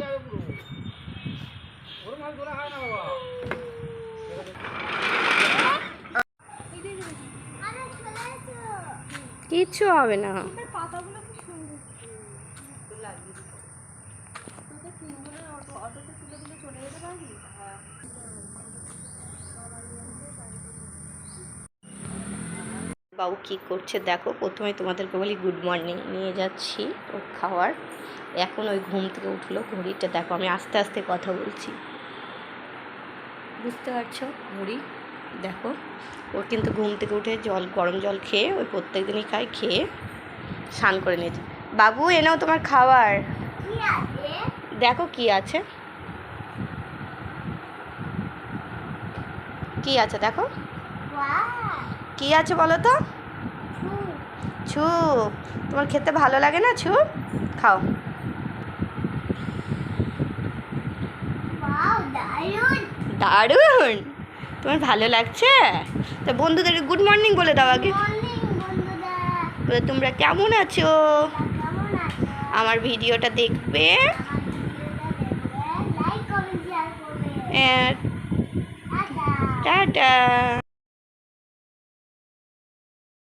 যাবে না কিচ্ছু হবে না। পাতাগুলো কি সুন্দর লাগিয়ে অটোতে তুলে চলে যেতে পারবি? হ্যাঁ। বাবু কি করছে? দেখো প্রথমে তোমাদেরকে বলি গুড মর্নিং নিয়ে যাচ্ছি ওর খাওয়ার। এখন ওই ঘুম থেকে উঠল ঘড়িটা। দেখো আমি আস্তে আস্তে কথা বলছি। বুঝতে পারছ? ঘড়ি দেখো। ওর কিন্তু ঘুম থেকে উঠে জল গরম জল খেয়ে ওই প্রত্যেক দিনই খায় খেয়ে স্নান করে নিয়েছে বাবু এনেও তোমার খাবার। দেখো কি আছে। কি আছে দেখো। কি আছে বলো তো? ছু তোমার খেতে ভালো লাগে না ছু খাও। দারুণ। তোমার ভালো লাগছে? তা বন্ধুদের গুড মর্নিং বলে দাও আগে। বলে তোমরা কেমন আছো? আমার ভিডিওটা দেখবে। টাটা।